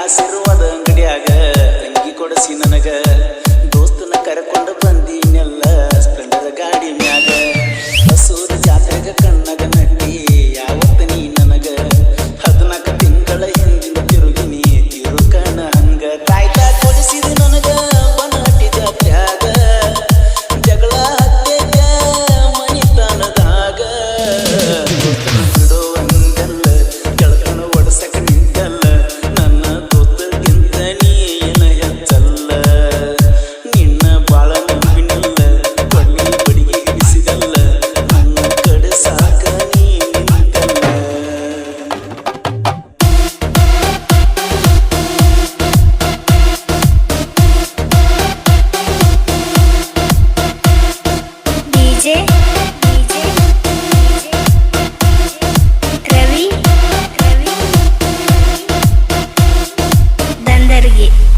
ಆಶೀರ್ವಾದ ಅಂಗಡಿಯಾಗ ತಂಗಿ ಕೊಡಸಿ ನನಗ. the get.